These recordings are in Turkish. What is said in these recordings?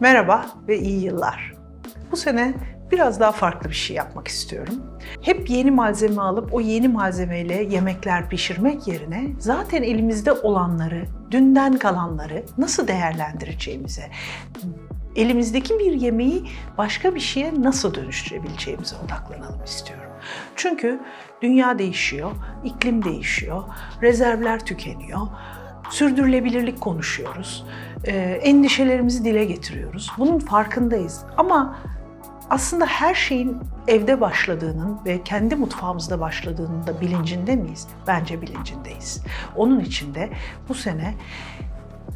Merhaba ve iyi yıllar. Bu sene biraz daha farklı bir şey yapmak istiyorum. Hep yeni malzeme alıp o yeni malzemeyle yemekler pişirmek yerine zaten elimizde olanları, dünden kalanları nasıl değerlendireceğimize, elimizdeki bir yemeği başka bir şeye nasıl dönüştürebileceğimize odaklanalım istiyorum. Çünkü dünya değişiyor, iklim değişiyor, rezervler tükeniyor, sürdürülebilirlik konuşuyoruz, e, endişelerimizi dile getiriyoruz. Bunun farkındayız ama aslında her şeyin evde başladığının ve kendi mutfağımızda başladığının da bilincinde miyiz? Bence bilincindeyiz. Onun için de bu sene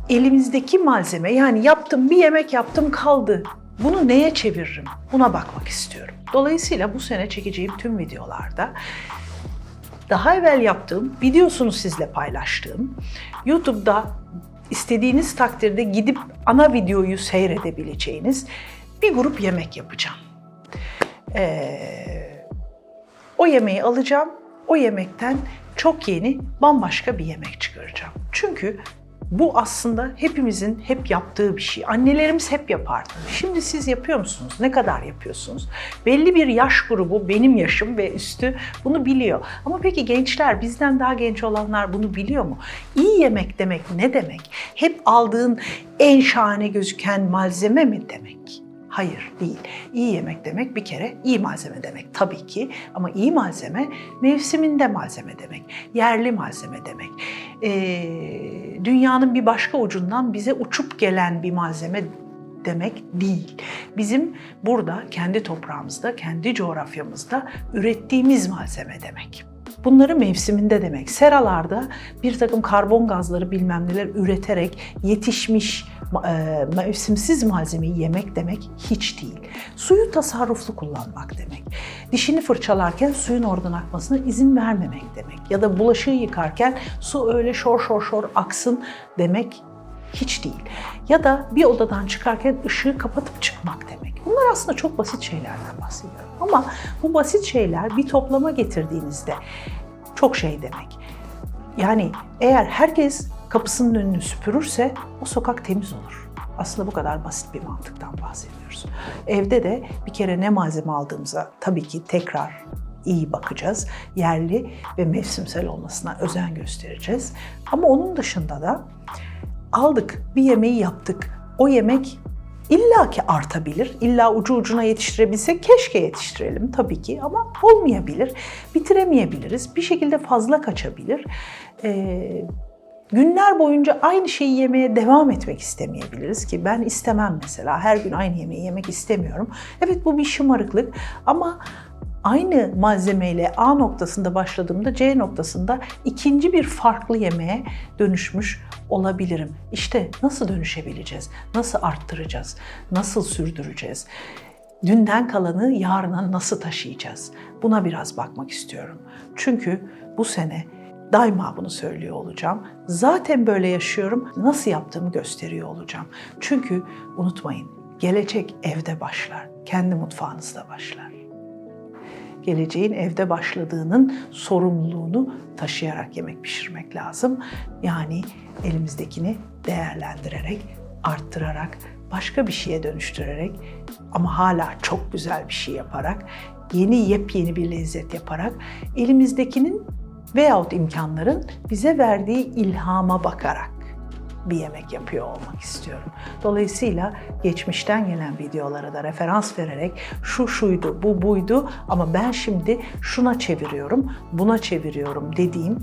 elimizdeki malzeme yani yaptım bir yemek yaptım kaldı. Bunu neye çeviririm? Buna bakmak istiyorum. Dolayısıyla bu sene çekeceğim tüm videolarda daha evvel yaptığım, videosunu sizle paylaştığım, YouTube'da istediğiniz takdirde gidip ana videoyu seyredebileceğiniz bir grup yemek yapacağım. Ee, o yemeği alacağım, o yemekten çok yeni, bambaşka bir yemek çıkaracağım. Çünkü bu aslında hepimizin hep yaptığı bir şey. Annelerimiz hep yapardı. Şimdi siz yapıyor musunuz? Ne kadar yapıyorsunuz? Belli bir yaş grubu, benim yaşım ve üstü bunu biliyor. Ama peki gençler, bizden daha genç olanlar bunu biliyor mu? İyi yemek demek ne demek? Hep aldığın en şahane gözüken malzeme mi demek? Hayır değil. İyi yemek demek bir kere iyi malzeme demek tabii ki. Ama iyi malzeme mevsiminde malzeme demek. Yerli malzeme demek. Ee, dünyanın bir başka ucundan bize uçup gelen bir malzeme demek değil. Bizim burada kendi toprağımızda, kendi coğrafyamızda ürettiğimiz malzeme demek. Bunları mevsiminde demek. Seralarda bir takım karbon gazları bilmem neler üreterek yetişmiş mevsimsiz malzemeyi yemek demek hiç değil. Suyu tasarruflu kullanmak demek. Dişini fırçalarken suyun oradan akmasına izin vermemek demek. Ya da bulaşığı yıkarken su öyle şor şor şor aksın demek hiç değil. Ya da bir odadan çıkarken ışığı kapatıp çıkmak demek. Bunlar aslında çok basit şeylerden bahsediyorum. Ama bu basit şeyler bir toplama getirdiğinizde çok şey demek. Yani eğer herkes kapısının önünü süpürürse o sokak temiz olur. Aslında bu kadar basit bir mantıktan bahsediyoruz. Evde de bir kere ne malzeme aldığımıza tabii ki tekrar iyi bakacağız. Yerli ve mevsimsel olmasına özen göstereceğiz. Ama onun dışında da aldık, bir yemeği yaptık. O yemek İlla ki artabilir. İlla ucu ucuna yetiştirebilsek keşke yetiştirelim tabii ki ama olmayabilir. Bitiremeyebiliriz. Bir şekilde fazla kaçabilir. Ee, günler boyunca aynı şeyi yemeye devam etmek istemeyebiliriz ki ben istemem mesela. Her gün aynı yemeği yemek istemiyorum. Evet bu bir şımarıklık ama aynı malzemeyle A noktasında başladığımda C noktasında ikinci bir farklı yemeğe dönüşmüş olabilirim. İşte nasıl dönüşebileceğiz? Nasıl arttıracağız? Nasıl sürdüreceğiz? Dünden kalanı yarına nasıl taşıyacağız? Buna biraz bakmak istiyorum. Çünkü bu sene daima bunu söylüyor olacağım. Zaten böyle yaşıyorum. Nasıl yaptığımı gösteriyor olacağım. Çünkü unutmayın, gelecek evde başlar. Kendi mutfağınızda başlar geleceğin evde başladığının sorumluluğunu taşıyarak yemek pişirmek lazım. Yani elimizdekini değerlendirerek, arttırarak, başka bir şeye dönüştürerek ama hala çok güzel bir şey yaparak, yeni yepyeni bir lezzet yaparak elimizdekinin veyahut imkanların bize verdiği ilhama bakarak bir yemek yapıyor olmak istiyorum. Dolayısıyla geçmişten gelen videolara da referans vererek şu şuydu, bu buydu ama ben şimdi şuna çeviriyorum, buna çeviriyorum dediğim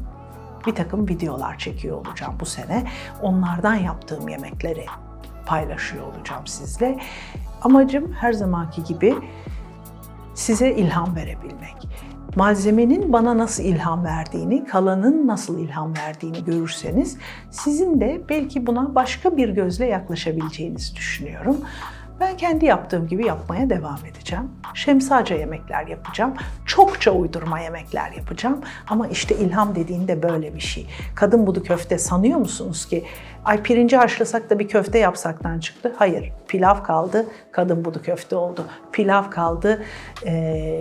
bir takım videolar çekiyor olacağım bu sene. Onlardan yaptığım yemekleri paylaşıyor olacağım sizle. Amacım her zamanki gibi size ilham verebilmek malzemenin bana nasıl ilham verdiğini, kalanın nasıl ilham verdiğini görürseniz sizin de belki buna başka bir gözle yaklaşabileceğinizi düşünüyorum. Ben kendi yaptığım gibi yapmaya devam edeceğim. Şemsaca yemekler yapacağım. Çokça uydurma yemekler yapacağım. Ama işte ilham dediğinde böyle bir şey. Kadın budu köfte sanıyor musunuz ki ay pirinci haşlasak da bir köfte yapsaktan çıktı? Hayır. Pilav kaldı, kadın budu köfte oldu. Pilav kaldı, e,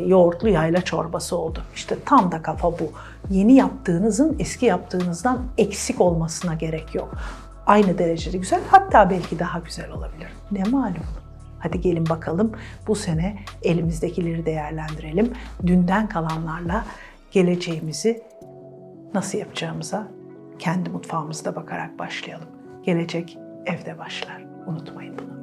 yoğurtlu yayla çorbası oldu. İşte tam da kafa bu. Yeni yaptığınızın eski yaptığınızdan eksik olmasına gerek yok aynı derecede güzel hatta belki daha güzel olabilir. Ne malum. Hadi gelin bakalım bu sene elimizdekileri değerlendirelim. Dünden kalanlarla geleceğimizi nasıl yapacağımıza kendi mutfağımızda bakarak başlayalım. Gelecek evde başlar. Unutmayın.